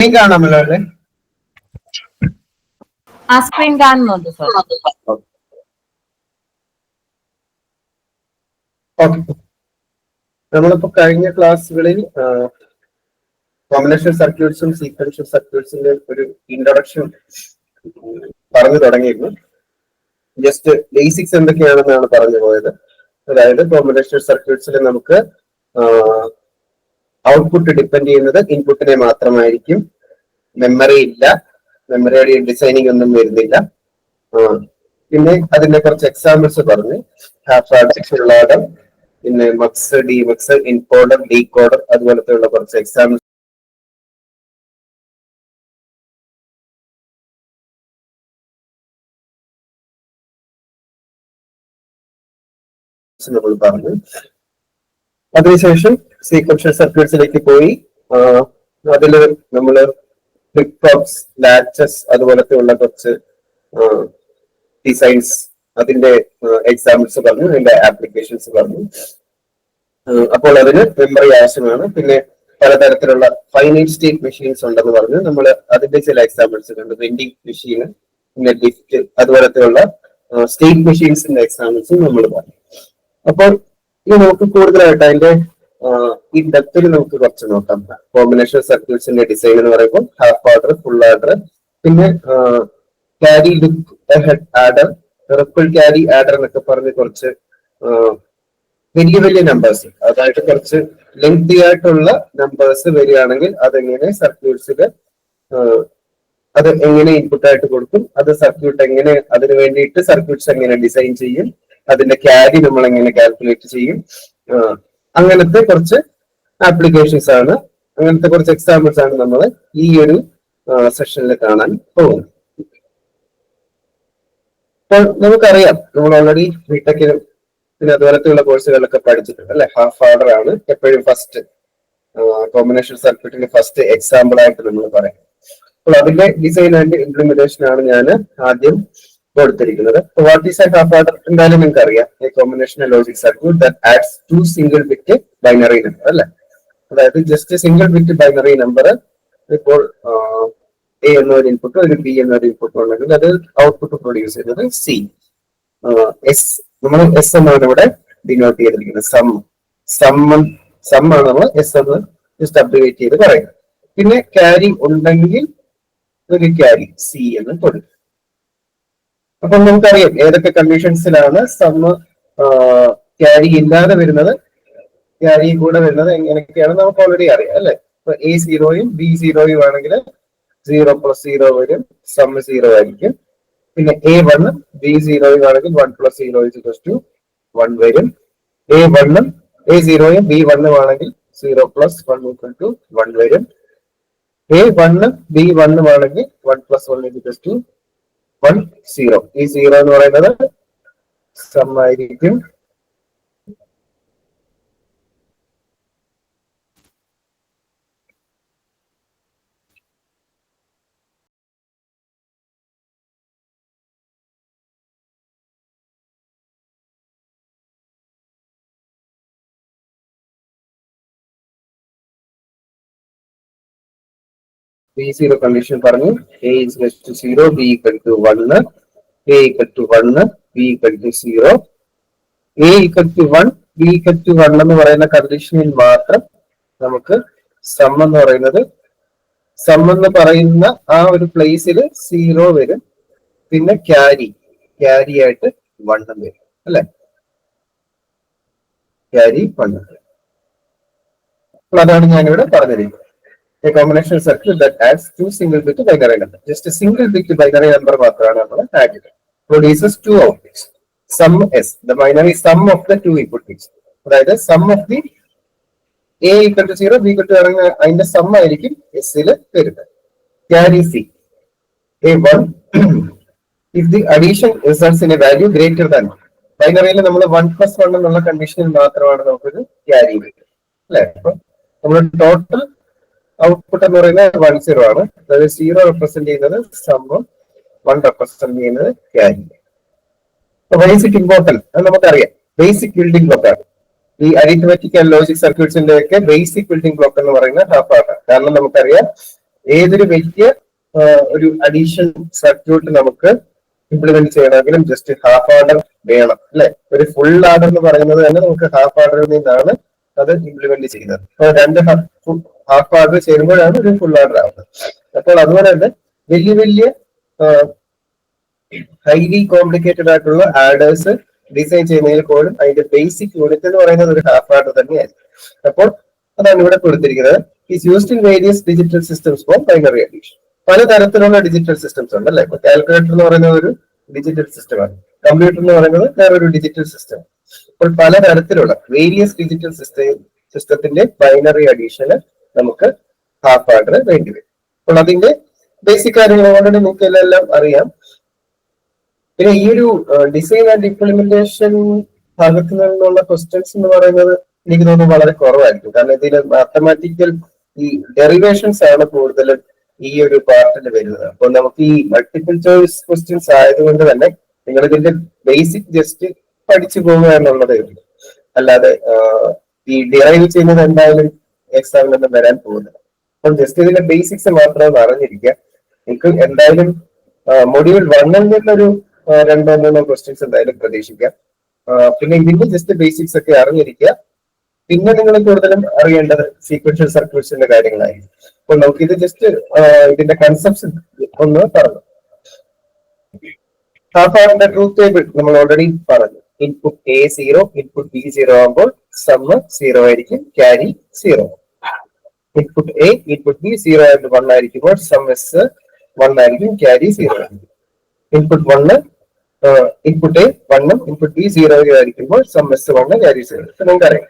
Screen കാണാമല്ലോ അല്ലേ ആ സ്ക്രീൻ കാണുന്നുണ്ട് സർ ഓക്കെ നമ്മളിപ്പോ കഴിഞ്ഞ ക്ലാസ്സുകളിൽ കോമ്പിനേഷൻ സർക്യൂട്ട്സും സീക്വൻഷ്യൽ സർക്യൂട്ട്സിന്റെ ഒരു ഇൻട്രൊഡക്ഷൻ പറഞ്ഞു തുടങ്ങിയിരുന്നു. ജസ്റ്റ് ബേസിക്സ് എന്തൊക്കെയാണെന്നാണ് പറഞ്ഞു പോയത്. അതായത് കോമ്പിനേഷൻ സർക്യൂട്ട്സിൽ നമുക്ക് ഔട്ട്പുട്ട് ഡിപ്പെൻഡ് ചെയ്യുന്നത് ഇൻപുട്ടിനെ മാത്രമായിരിക്കും. മെമ്മറി ഇല്ല. മെമ്മറിയുടെ ഡിസൈനിങ് ഒന്നും വരുന്നില്ല. പിന്നെ അതിന്റെ കുറച്ച് എക്സാമ്പിൾസ് പറഞ്ഞു. ഹാഫ് ആർഡർ ഫുൾ പിന്നെ mux demux encoder decoder അതുപോലത്തെ ഉള്ള കുറച്ച് എക്സാമ്പിൾസ് നമ്മൾ പറഞ്ഞു. അതിനുശേഷം സീക്വൻഷ്യൽ സർക്യൂട്ട്സിലേക്ക് പോയി. അതിൽ നമ്മൾ ഫ്ലിപ്പ് ഫ്ലോപ്സ് ലാച്ചസ് അതുപോലത്തെ ഉള്ള കുറച്ച് ഡിസൈൻസ് അതിന്റെ എക്സാമ്പിൾസ് പറഞ്ഞു അതിന്റെ ആപ്ലിക്കേഷൻസ് പറഞ്ഞു. അപ്പോൾ അതിന് മെമ്മറി ആവശ്യമാണ്. പിന്നെ പലതരത്തിലുള്ള ഫൈനൈറ്റ് സ്റ്റേറ്റ് മെഷീൻസ് ഉണ്ടെന്ന് പറഞ്ഞു. നമ്മൾ അതിന്റെ ചില എക്സാമ്പിൾസ് കണ്ടു. വെൻഡിങ് മെഷീൻ പിന്നെ ലിഫ്റ്റ് അതുപോലത്തെയുള്ള സ്റ്റേറ്റ് മെഷീൻസിന്റെ എക്സാമ്പിൾസും നമ്മൾ പറഞ്ഞു. അപ്പോൾ ഇനി നമുക്ക് കൂടുതലായിട്ട് അതിന്റെ ഈ ഡെപ്തിൽ നമുക്ക് കുറച്ച് നോക്കാം. കോമ്പിനേഷൻ സർക്യൂട്ട്സിന്റെ ഡിസൈൻ എന്ന് പറയുമ്പോൾ ഹാഫ് ആർഡർ ഫുൾ ആർഡർ പിന്നെ carry look ahead adder ripple carry adder എന്നൊക്കെ പറഞ്ഞ് കുറച്ച് വലിയ വലിയ നമ്പേഴ്സ് അതായത് കുറച്ച് ലെങ്തി ആയിട്ടുള്ള നമ്പേഴ്സ് വരികയാണെങ്കിൽ അതെങ്ങനെ സർക്യൂട്ട്സിൽ അത് എങ്ങനെ ഇൻപുട്ട് ആയിട്ട് കൊടുക്കും അത് സർക്യൂട്ട് എങ്ങനെ അതിന് വേണ്ടിയിട്ട് സർക്യൂട്ട്സ് എങ്ങനെ ഡിസൈൻ ചെയ്യും അതിന്റെ ക്യാരി നമ്മൾ എങ്ങനെ കാൽക്കുലേറ്റ് ചെയ്യും അങ്ങനത്തെ കുറച്ച് ആപ്ലിക്കേഷൻസ് ആണ്. അങ്ങനത്തെ കുറച്ച് എക്സാമ്പിൾസ് ആണ് നമ്മൾ ഈ ഒരു സെഷനിൽ കാണാൻ പോകുന്നത്. അപ്പോൾ നമുക്കറിയാം നമ്മൾ ഓൾറെഡി ബിടെക്കിലും പിന്നെ അതുപോലത്തെയുള്ള കോഴ്സുകളിലൊക്കെ പഠിച്ചിട്ടുണ്ട് അല്ലെ? ഹാഫ് ഓർഡർ ആണ് എപ്പോഴും ഫസ്റ്റ് കോമ്പിനേഷൻ സർക്യൂട്ടിന്റെ ഫസ്റ്റ് എക്സാമ്പിൾ ആയിട്ട് നമ്മൾ പറയാം. അപ്പോൾ അതിന്റെ ഡിസൈൻ ആൻഡ് ഇംപ്ലിമെന്റേഷൻ ആണ് ഞാൻ ആദ്യം കൊടുത്തിരിക്കുന്നത്. വാട്ട് ഈസ് ഹാഫ് ഓർഡർ എന്തായാലും നിങ്ങൾക്ക് അറിയാം a combination logic circuit that adds two single bit binary number അല്ലെ? അതായത് just single bit binary number ഇപ്പോൾ എ എന്നൊരു ഇൻപുട്ട് ഒരു ബി എന്നൊരു ഇൻപുട്ട് ഉണ്ടെങ്കിൽ അത് ഔട്ട്പുട്ട് പ്രൊഡ്യൂസ് ചെയ്യുന്നത് സി എസ് നമ്മൾ എസ് എന്നാണ് ഇവിടെ ഡിനോട്ട് ചെയ്തിരിക്കുന്നത്. സം സം സം ആണ് നമ്മൾ എസ് എന്ന് ജസ്റ്റ് അബ്രിവേറ്റ് ചെയ്ത് പറയുന്നത്. പിന്നെ ക്യാരി ഉണ്ടെങ്കിൽ ഒരു ക്യാരി സി എന്ന് കൊടുക്കും. അപ്പൊ നമുക്കറിയാം ഏതൊക്കെ കണ്ടീഷൻസിലാണ് സം ക്യാരി ഇല്ലാതെ വരുന്നത് ക്യാരി കൂടെ വരുന്നത് എങ്ങനെയൊക്കെയാണ് നമുക്ക് ഓൾറെഡി അറിയാം അല്ലെ? അപ്പൊ എ സീറോയും ബി സീറോയും ആണെങ്കിൽ സീറോ പ്ലസ് സീറോ വരും സം സീറോ ആയിരിക്കും. പിന്നെ എ വണ്ണും ബി സീറോയും ആണെങ്കിൽ one plus zero is to one വരും. എ വണ്ണും എ സീറോയും ബി വണ്ണും ആണെങ്കിൽ zero plus one equal to one വരും. എ വണ്ണും ബി വണ്ണും ആണെങ്കിൽ one plus one is to one zero ഈ സീറോ എന്ന് പറയുന്നത് സം ബി സീറോ കണ്ടീഷൻ പറഞ്ഞു. A is to zero B equal to one A equal to one B equal to zero A equal to one B equal to one എന്ന് പറയുന്ന കണ്ടീഷനിൽ മാത്രം നമുക്ക് some എന്ന് പറയുന്നത് സം എന്ന് പറയുന്ന ആ ഒരു പ്ലേസിൽ സീറോ വരും. പിന്നെ ക്യാരി ക്യാരി ആയിട്ട് വണ്ണം വരും അല്ലെ? ക്യാരി വണ്ണം അതാണ് ഞാനിവിടെ പറഞ്ഞിരിക്കുന്നത് a circuit that adds two single bit binary numbers. Just a single bit binary number മാത്രമാണ് നമ്മൾ ചെയ്തത് produces two outputs. Sum S, the binary sum of the two input bits. അതായത് sum of the A equal to 0, B equal to ഇറങ്ങുന്ന അതിന്റെ sum ആയിരിക്കും S ൽ വരുന്നത്. Carry C. A one, if the addition results in a value greater than ബൈനറിയിൽ നമ്മൾ one plus one എന്നുള്ള കണ്ടീഷനിൽ മാത്രമാണ് നമുക്കൊരു ക്യാരി വരിക അല്ലെ അപ്പൊ നമ്മൾ ടോട്ടൽ ഔട്ട്പുട്ട് എന്ന് പറയുന്നത് വൺ സീറോ ആണ്. അതായത് സീറോ റെപ്രസെന്റ് ചെയ്യുന്നത് സംഭവം വൺ റെപ്രസെന്റ് ചെയ്യുന്നത് ക്യാരി ബേസിക് ഇമ്പോർട്ടൻസ് അത് നമുക്കറിയാം. ബേസിക് ബിൽഡിംഗ് ബ്ലോക്ക് ആണ്. ഈ അരിത്മെറ്റിക് ആൻഡ് ലോജിക് സർക്യൂട്ട്സിന്റെ ഒക്കെ ബേസിക് ബിൽഡിംഗ് ബ്ലോക്ക് എന്ന് പറയുന്നത് ഹാഫ് ആണ്. കാരണം നമുക്കറിയാം ഏതൊരു വലിയ ഒരു അഡീഷൻ സർക്യൂട്ട് നമുക്ക് ഇംപ്ലിമെന്റ് ചെയ്യണമെങ്കിലും ജസ്റ്റ് ഹാഫ് ആർഡർ വേണം അല്ലെ? ഒരു ഫുൾ ആർഡർ എന്ന് പറയുന്നത് തന്നെ നമുക്ക് ഹാഫ് ആർഡറിൽ നിന്നാണ് അത് ഇംപ്ലിമെന്റ് ചെയ്യുന്നത്. അപ്പൊ രണ്ട് ഹാഫ് ഓർഡർ ചേരുമ്പോഴാണ് ഒരു ഫുൾ ഓർഡർ ആവുന്നത്. അപ്പോൾ അതുപോലെ തന്നെ വലിയ വലിയ ഹൈലി കോംപ്ലിക്കേറ്റഡ് ആയിട്ടുള്ള ആഡേഴ്സ് ഡിസൈൻ ചെയ്യുന്നതിൽ പോലും അതിന്റെ ബേസിക് യൂണിറ്റ് എന്ന് പറയുന്നത് ഒരു ഹാഫ് ആർഡർ തന്നെയായിരുന്നു അപ്പോൾ അതാണ് ഇവിടെ കൊടുത്തിരിക്കുന്നത്. Is used in various digital systems for binary addition പലതരത്തിലുള്ള ഡിജിറ്റൽ സിസ്റ്റംസ് ഉണ്ട് അല്ലെ? കാൽക്കുലേറ്റർ എന്ന് പറയുന്ന ഒരു ഡിജിറ്റൽ സിസ്റ്റമാണ് കമ്പ്യൂട്ടർ എന്ന് പറയുന്നത് വേറൊരു ഡിജിറ്റൽ സിസ്റ്റം അപ്പോൾ പലതരത്തിലുള്ള വേരിയസ് ഡിജിറ്റൽ സിസ്റ്റം സിസ്റ്റത്തിന്റെ ബൈനറി അഡീഷന് നമുക്ക് ഹാഫ് ആർഡർ വേണ്ടി വരും. അപ്പോൾ അതിന്റെ ബേസിക് കാര്യങ്ങൾ ഓൾറെഡി നിങ്ങൾക്ക് എല്ലാം അറിയാം. പിന്നെ ഈ ഒരു ഡിസൈൻ ആൻഡ് ഇംപ്ലിമെന്റേഷൻ ഭാഗത്ത് നിന്നുള്ള ക്വസ്റ്റ്യൻസ് എന്ന് പറയുന്നത് എനിക്ക് തോന്നുന്നു വളരെ കുറവായിരിക്കും. കാരണം ഇതിൽ മാത്തമാറ്റിക്കൽ ഈ ഡെറിവേഷൻസ് ആണ് കൂടുതലും ഈ ഒരു പാർട്ടിൽ വരുന്നത്. അപ്പോൾ നമുക്ക് ഈ മൾട്ടിപ്പിൾ ചോയ്സ് ക്വസ്റ്റ്യൻസ് ആയതുകൊണ്ട് തന്നെ നിങ്ങൾ ഇതിന്റെ ബേസിക് ജസ്റ്റ് പഠിച്ചു പോകുക എന്നുള്ളതേ ഉള്ളൂ അല്ലാതെ ഈ ഡിറൈവ് ചെയ്യുന്നത് എന്തായാലും എക്സാമിൽ ഒന്നും വരാൻ പോകുന്നില്ല. അപ്പൊ ജസ്റ്റ് ഇതിന്റെ ബേസിക്സ് മാത്രമേ അറിഞ്ഞിരിക്കുക. നിങ്ങൾക്ക് എന്തായാലും മൊഡ്യൂൾ വണ്ണിൽ നിന്നൊരു രണ്ടോ മൂന്നോ ക്വസ്റ്റ്യൻസ് എന്തായാലും പ്രതീക്ഷിക്കാം പിന്നെ ഇതിന്റെ ജസ്റ്റ് ബേസിക്സ് ഒക്കെ അറിഞ്ഞിരിക്കുക. പിന്നെ നിങ്ങൾ കൂടുതലും അറിയേണ്ടത് സീക്വൻഷ്യൽ സർക്യൂട്ട്സിന്റെ കാര്യങ്ങളായിരിക്കും. അപ്പൊ നമുക്ക് ഇത് ജസ്റ്റ് ഇതിന്റെ കൺസെപ്റ്റ്സ് ഒന്ന് പറഞ്ഞു. ഹാഫ് ആറിന്റെ ട്രൂത്ത് ടേബിൾ നമ്മൾ ഓൾറെഡി പറഞ്ഞു. Input A zero input B zero ആകുമ്പോൾ സമ്മ് സീറോ ആയിരിക്കും carry zero input A input B zero ആയിട്ട് വൺ ആയിരിക്കുമ്പോൾ സം എസ് വൺ ആയിരിക്കും ക്യാരി സീറോ ആയിരിക്കും. ഇൻപുട്ട് വണ്ണ് ഇൻപുട്ട് എ വണ്ണും ഇൻപുട്ട് ബി സീറോ ആയിരിക്കുമ്പോൾ sum S one carry zero നിങ്ങൾക്കറിയാം.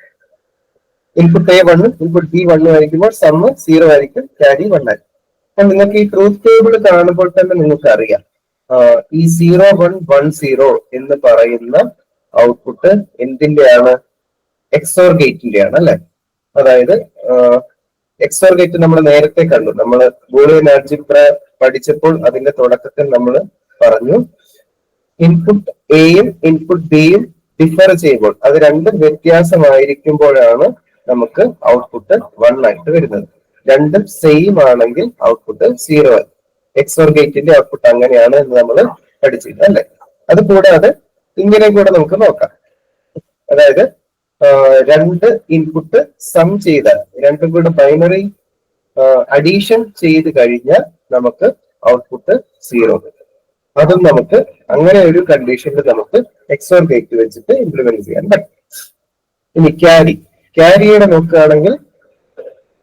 Input A വണ്ണും ഇൻപുട്ട് ബി വണ്ണും ആയിരിക്കുമ്പോൾ സമ്മ് സീറോ ആയിരിക്കും ക്യാരി വൺ ആയിരിക്കും. അപ്പൊ നിങ്ങൾക്ക് ഈ ട്രൂത്ത് ടേബിൾ കാണുമ്പോൾ തന്നെ നിങ്ങൾക്ക് അറിയാം ഈ സീറോ വൺ വൺ സീറോ എന്ന് പറയുന്ന ഔട്ട്പുട്ട് എന്തിന്റെയാണ്? എക്സോർ ഗേറ്റിന്റെയാണ് അല്ലെ? അതായത് എക്സോർ ഗേറ്റ് നമ്മൾ നേരത്തെ കണ്ടു. നമ്മൾ ബൂളിയൻ ആൽജിബ്ര പഠിച്ചപ്പോൾ അതിന്റെ തുടക്കത്തിൽ നമ്മൾ പറഞ്ഞു ഇൻപുട്ട് എയും ഇൻപുട്ട് ബിയും ഡിഫർ ചെയ്യുമ്പോൾ അത് രണ്ടും വ്യത്യാസമായിരിക്കുമ്പോഴാണ് നമുക്ക് ഔട്ട്പുട്ട് വൺ ആയിട്ട് വരുന്നത്. രണ്ടും സെയിം ആണെങ്കിൽ ഔട്ട്പുട്ട് സീറോ ആയി. എക്സോർ ഗേറ്റിന്റെ ഔട്ട്പുട്ട് അങ്ങനെയാണ് എന്ന് നമ്മൾ പഠിച്ചില്ല അല്ലെ? അത് കൂടാതെ ഇങ്ങനെ കൂടെ നമുക്ക് നോക്കാം. അതായത് രണ്ട് ഇൻപുട്ട് സം ചെയ്താൽ രണ്ടും കൂടെ ബൈനറി അഡീഷൻ ചെയ്ത് കഴിഞ്ഞാൽ നമുക്ക് ഔട്ട്പുട്ട് സീറോ കിട്ടും അതും നമുക്ക് അങ്ങനെ ഒരു കണ്ടീഷനിൽ നമുക്ക് എക്സോർ ഗേറ്റ് വെച്ചിട്ട് ഇംപ്ലിമെന്റ് ചെയ്യാൻ പറ്റും. ഇനി ക്യാരി ക്യാരിയുടെ നോക്കുകയാണെങ്കിൽ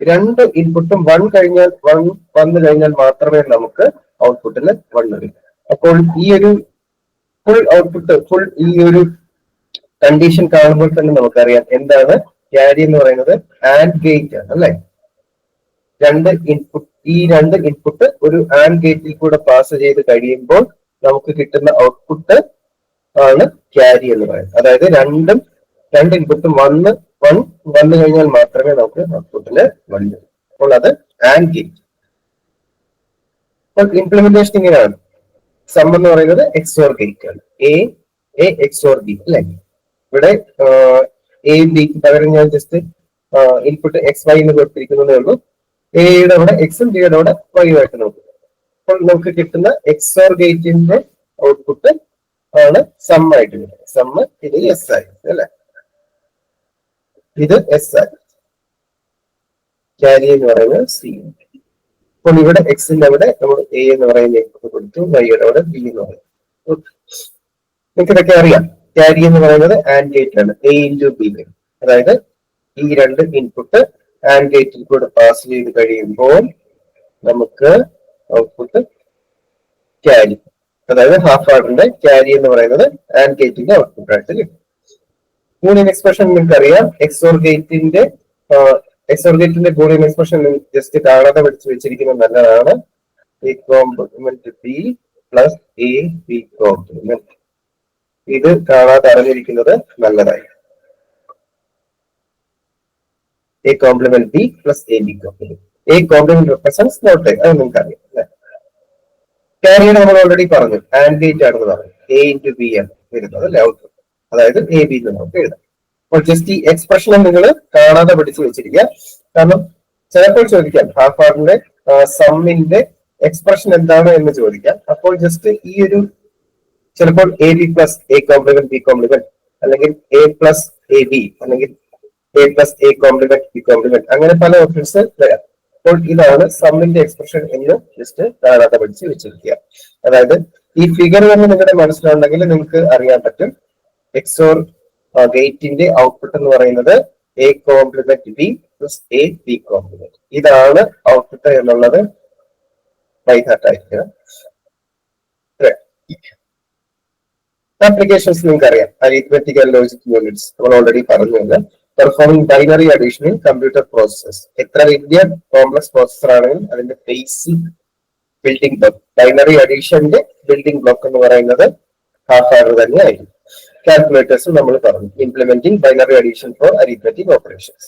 രണ്ട് ഇൻപുട്ടും വൺ കഴിഞ്ഞാൽ വൺ വന്നു കഴിഞ്ഞാൽ മാത്രമേ നമുക്ക് ഔട്ട്പുട്ടിൽ വൺ വരൂ. അപ്പോൾ ഈ ഒരു ഫുൾ ഔട്ട്പുട്ട് ഫുൾ ഈ ഒരു കണ്ടീഷൻ കാണുമ്പോൾ തന്നെ നമുക്കറിയാം എന്താണ് ക്യാരി എന്ന് പറയുന്നത് ആൻഡ് ഗേറ്റ് ആണ് അല്ലെ? രണ്ട് ഇൻപുട്ട് ഈ രണ്ട് ഇൻപുട്ട് ഒരു ആൻഡ് ഗേറ്റിൽ കൂടെ പാസ് ചെയ്ത് കഴിയുമ്പോൾ നമുക്ക് കിട്ടുന്ന ഔട്ട്പുട്ട് ആണ് ക്യാരി എന്ന് പറയുന്നത്. അതായത് രണ്ടും രണ്ട് ഇൻപുട്ടും വന്ന് വൺ വന്നു കഴിഞ്ഞാൽ മാത്രമേ നമുക്ക് ഔട്ട്പുട്ടിൽ വൺ വരൂ. അപ്പോൾ അത് ആൻഡ് ഗേറ്റ് അപ്പോൾ ഇംപ്ലിമെന്റേഷൻ ഇങ്ങനെയാണ്. സം എന്ന് പറയുന്നത് എക്സോർ ഗേറ്റ് ആണ്. എ എ എക്സോർ ബി അല്ലെ? ഇവിടെ എയും ബിക്ക് പകരം ഞാൻ ജസ്റ്റ് ഇൻപുട്ട് എക്സ് വൈ എന്ന് കൊടുത്തിരിക്കുന്നതേ ഉള്ളൂ. എയുടെ അവിടെ എക്സും ബിയുടെ അവിടെ വൈ ആയിട്ട് നോക്കും. അപ്പോൾ നമുക്ക് കിട്ടുന്ന എക്സോർ ഗേറ്റിന്റെ ഔട്ട്പുട്ട് ആണ് സം ആയിട്ട് കിട്ടുന്നത്. സം ഇത് എസ് ആയി അല്ലെ? ഇത് എസ് ആയി ക്യാരി എന്ന് പറയുന്നത് സി അപ്പോൾ ഇവിടെ എക്സിന്റെ അവിടെ നമ്മൾ എ എന്ന് പറയുന്ന ഇൻപുട്ട് കൊടുത്തു വൈയുടെ അവിടെ ബി എന്ന് പറയും നിങ്ങൾക്ക് ഇതൊക്കെ അറിയാം. ക്യാരി എന്ന് പറയുന്നത് ആൻഡ് ഗേറ്റ് ആണ് എ ഇന്റു ബി അതായത് ഈ രണ്ട് ഇൻപുട്ട് ആൻഡ് ഗേറ്റിൽ കൂടെ പാസ് ചെയ്ത് കഴിയുമ്പോൾ നമുക്ക് ഔട്ട്പുട്ട് ക്യാരി അതായത് ഹാഫ് ആർഡറിന്റെ ക്യാരി എന്ന് പറയുന്നത് ആൻഡ് ഗേറ്റിന്റെ ഔട്ട്പുട്ട് ആയിട്ട് കിട്ടും. മൂന്നിന് എക്സ്പ്രഷൻ നിങ്ങൾക്ക് അറിയാം. എക്സോർ ഗേറ്റിന്റെ എക്സോർ ഗേറ്റിന്റെ ബൂളിയൻ എക്സ്പ്രഷൻ ജസ്റ്റ് കാണാതെ പഠിച്ചു വെച്ചിരിക്കുന്നത് നല്ലതാണ്. B complement B plus A B complement ഇത് കാണാതെ അറിഞ്ഞിരിക്കുന്നത് നല്ലതായി. A complement B plus A B complement A complement represent not അത് നിങ്ങൾക്ക് അല്ലെ? ക്യാരിയർ നമ്മൾ ഓൾറെഡി പറഞ്ഞു. ആൻഡ് ഗേറ്റ് ആണെന്ന് പറഞ്ഞു. എ ഇന്റു ബി ആണ് വരുന്നത് അല്ലെ? ഔട്ട്പുട്ട് അതായത് എ ബി എന്ന് നമുക്ക് എഴുതാം. അപ്പോൾ ജസ്റ്റ് ഈ എക്സ്പ്രഷൻ നിങ്ങൾ കാണാതെ പഠിച്ചു വെച്ചിരിക്കുക. കാരണം ചിലപ്പോൾ ചോദിക്കാം ഹാഫ് ആറിന്റെ സമ്മിന്റെ എക്സ്പ്രഷൻ എന്താണ് എന്ന് ചോദിക്കാം. അപ്പോൾ ജസ്റ്റ് ഈ ഒരു ചിലപ്പോൾ A B plus A complement B complement അല്ലെങ്കിൽ എ പ്ലസ് എ ബി അല്ലെങ്കിൽ A plus A complement B complement അങ്ങനെ പല ഓപ്ഷൻസ് വരാം. അപ്പോൾ ഇതാണ് സമ്മിന്റെ എക്സ്പ്രഷൻ എന്ന് ജസ്റ്റ് കാണാതെ പഠിച്ച് വെച്ചിരിക്കുക. അതായത് ഈ ഫിഗർ തന്നെ നിങ്ങളുടെ മനസ്സിലുണ്ടെങ്കിൽ നിങ്ങൾക്ക് അറിയാൻ പറ്റും. എക്സോർ ഗേറ്റിന്റെ ഔട്ട്പുട്ട് എന്ന് പറയുന്നത് A complement B plus A B complement ഇതാണ് ഔട്ട്പുട്ട് എന്നുള്ളത് ബൈഹാർട്ട് ആപ്ലിക്കേഷൻസ് നിങ്ങൾക്ക് അറിയാം അരിത്മെറ്റിക് ആൻഡ് ലോജിക് യൂണിറ്റ്സ് നമ്മൾ ഓൾറെഡി പറഞ്ഞില്ല performing binary addition in computer processes എത്ര വലിയ കോംപ്ലക്സ് പ്രോസസ്സർ ആണെങ്കിലും അതിന്റെ ബേസിക് ബിൽഡിംഗ് ബ്ലോക്ക് ബൈനറി അഡീഷന്റെ ബിൽഡിംഗ് ബ്ലോക്ക് എന്ന് പറയുന്നത് ഹാഫ് ആർഡർ തന്നെ ആയിരിക്കും കാൽക്കുലേറ്റേഴ്സും നമ്മൾ പറഞ്ഞു. Implementing binary addition for arithmetic operations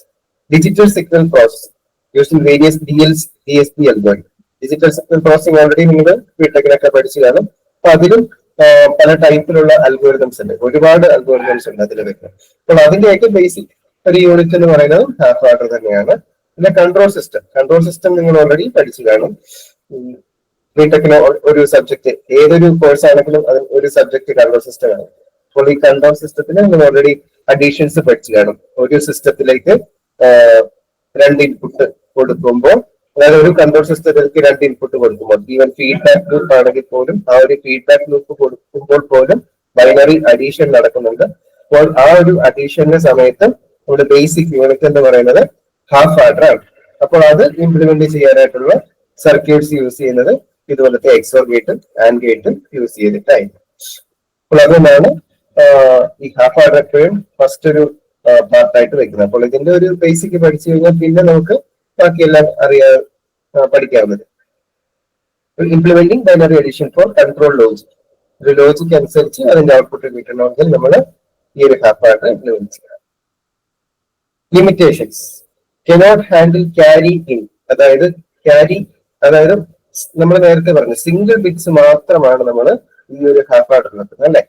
digital signal process using various D L D S P algorithm digital signal processing already നിങ്ങൾ ബിടെക്കിനൊക്കെ പഠിച്ചു കാണും. അപ്പൊ അതിലും പല ടൈപ്പിലുള്ള അൽഗോരിതംസ് ഉണ്ട്. ഒരുപാട് അൽഗോരിതംസ് ഉണ്ട് അതിൽ വരുന്നത്. അപ്പോൾ അതിന്റെയൊക്കെ ബേസിക് ഒരു യൂണിറ്റ് എന്ന് പറയുന്നത് ഹാഫ് തന്നെയാണ്. പിന്നെ കൺട്രോൾ സിസ്റ്റം കൺട്രോൾ സിസ്റ്റം നിങ്ങൾ ഓൾറെഡി പഠിച്ചു കാണും. ബിടെക്കിന് ഒരു സബ്ജക്ട് ഏതൊരു കോഴ്സ് ആണെങ്കിലും അത് ഒരു സബ്ജക്ട് കൺട്രോൾ സിസ്റ്റം ആണ്. അപ്പോൾ ഈ കൺട്രോൾ സിസ്റ്റത്തിന് നിങ്ങൾ ഓൾറെഡി അഡീഷൻസ് പഠിച്ചു കാണും. ഒരു സിസ്റ്റത്തിലേക്ക് രണ്ട് ഇൻപുട്ട് കൊടുക്കുമ്പോൾ അതായത് ഒരു കൺട്രോൾ സിസ്റ്റത്തിലേക്ക് രണ്ട് ഇൻപുട്ട് കൊടുക്കുമ്പോൾ ഈവൻ ഫീഡ്ബാക്ക് ലൂപ്പ് ആണെങ്കിൽ പോലും ആ ഒരു ഫീഡ്ബാക്ക് ലൂപ്പ് കൊടുക്കുമ്പോൾ പോലും ബൈനറി അഡീഷൻ നടക്കുന്നുണ്ട്. അപ്പോൾ ആ ഒരു അഡീഷന്റെ സമയത്ത് നമ്മുടെ ബേസിക് യൂണിറ്റ് എന്ന് പറയുന്നത് ഹാഫ് ആഡർ ആണ്. അപ്പോൾ അത് ഇംപ്ലിമെന്റ് ചെയ്യാനായിട്ടുള്ള സർക്യൂട്ട്സ് യൂസ് ചെയ്യുന്നത് ഇതുപോലത്തെ എക്സോർ ഗേറ്റും ആൻഡ് ഗേറ്റും യൂസ് ചെയ്തിട്ടായിരുന്നു അപ്പോൾ അതുകൊണ്ടാണ് ഈ ഹാഫ് ആർഡർ എപ്പോഴും ഫസ്റ്റ് ഒരു പാർട്ടായിട്ട് വെക്കുന്നത്. അപ്പോൾ ഇതിന്റെ ഒരു ബേസിക് പഠിച്ചു കഴിഞ്ഞാൽ പിന്നെ നമുക്ക് ബാക്കിയെല്ലാം അറിയാ പഠിക്കാവുന്നത്. Implementing binary addition for control logic ഒരു ലോജിക് അനുസരിച്ച് അതിന്റെ ഔട്ട്പുട്ട് കിട്ടണമെങ്കിൽ നമ്മൾ ഈ ഒരു ഹാഫ് ആർഡർ ഇംപ്ലിമെന്റ് ചെയ്യണം limitations cannot handle carry in അതായത് ക്യാരി അതായത് നമ്മൾ നേരത്തെ പറഞ്ഞു സിംഗിൾ ബിറ്റ്സ് മാത്രമാണ് നമ്മൾ ഈ ഒരു ഹാഫ് നടത്തുന്നത് അല്ലെ?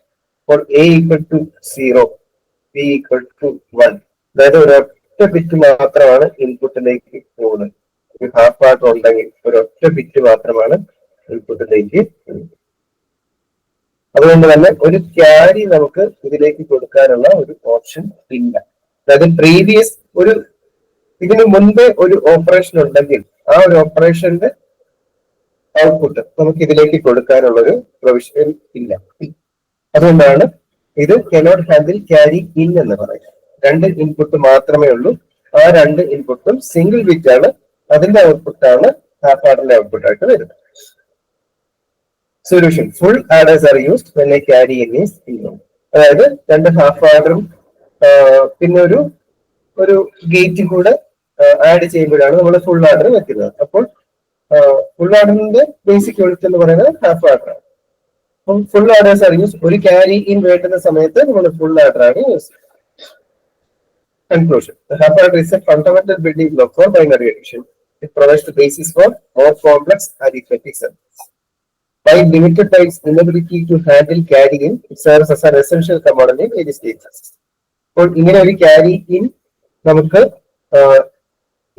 അപ്പോൾ A equal to zero B equal to one അതായത് ഒരൊറ്റ ബിറ്റ് മാത്രമാണ് ഇൻപുട്ടിലേക്ക് പോകുന്നത്. ഒരു ഹാഫ് പാർട്ട് ഉണ്ടെങ്കിൽ ഒരൊറ്റ ബിറ്റ് മാത്രമാണ് ഇൻപുട്ടിലേക്ക് അതുകൊണ്ട് തന്നെ ഒരു ക്യാരി നമുക്ക് ഇതിലേക്ക് കൊടുക്കാനുള്ള ഒരു ഓപ്ഷൻ ഇല്ല. അതായത് പ്രീവിയസ് ഒരു ഇതിനു മുൻപേ ഒരു ഓപ്പറേഷൻ ഉണ്ടെങ്കിൽ ആ ഒരു ഓപ്പറേഷന്റെ ഔട്ട്പുട്ട് നമുക്ക് ഇതിലേക്ക് കൊടുക്കാനുള്ള ഒരു പ്രൊവിഷൻ ഇല്ല. അതുകൊണ്ടാണ് ഇത് കനോട്ട് ഹാൻഡിൽ ക്യാരി ഇൻ എന്ന് പറയുന്നത്. രണ്ട് ഇൻപുട്ട് മാത്രമേ ഉള്ളൂ. ആ രണ്ട് ഇൻപുട്ടും സിംഗിൾ ബിറ്റ് ആണ്. അതിന്റെ ഔട്ട്പുട്ട് ആണ് ആ ആർഡറിന്റെ ഔട്ട്പുട്ട് ആയിട്ട് വരുന്നത്. Solution full adders are used പിന്നെ ക്യാരി ഇൻ ഈസ് ഇന്നും അതായത് രണ്ട് ഹാഫ് ആഡറും പിന്നെ ഒരു ഒരു ഗേറ്റും കൂടെ ആഡ് ചെയ്യുമ്പോഴാണ് നമ്മൾ ഫുൾ ആഡർ വെക്കുന്നത്. അപ്പോൾ ഫുൾ ആഡറിന്റെ ബേസിക് യൂണിറ്റ് എന്ന് പറയുന്നത് ഹാഫ് ആണ്. അപ്പം ഫുൾ ആർഡേഴ്സ് ആർ യൂസ് ഒരു ക്യാരി ഇൻ വേണ്ടുന്ന സമയത്ത് നമ്മൾ ഫുൾ ആർഡർ ആണ് use Conclusion. The half adder is a fundamental building block for binary addition. It provides the basis for more complex arithmetic circuits. By limited by its inability to handle carry in, it serves as an essential component in various cases. അപ്പോൾ ഇങ്ങനെ ഒരു carry in നമുക്ക്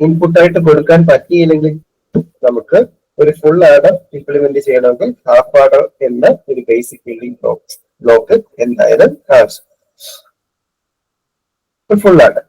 input ആയിട്ട് കൊടുക്കാൻ പറ്റിയില്ലെങ്കിൽ നമുക്ക് ഒരു full adder implement ചെയ്യണമെങ്കിൽ ഹാഫ് ആർഡർ എന്ന ഒരു ബേസിക് ബിൽഡിംഗ് ബ്ലോക്ക് ബ്ലോക്ക് എന്തായാലും ആവശ്യം. Full order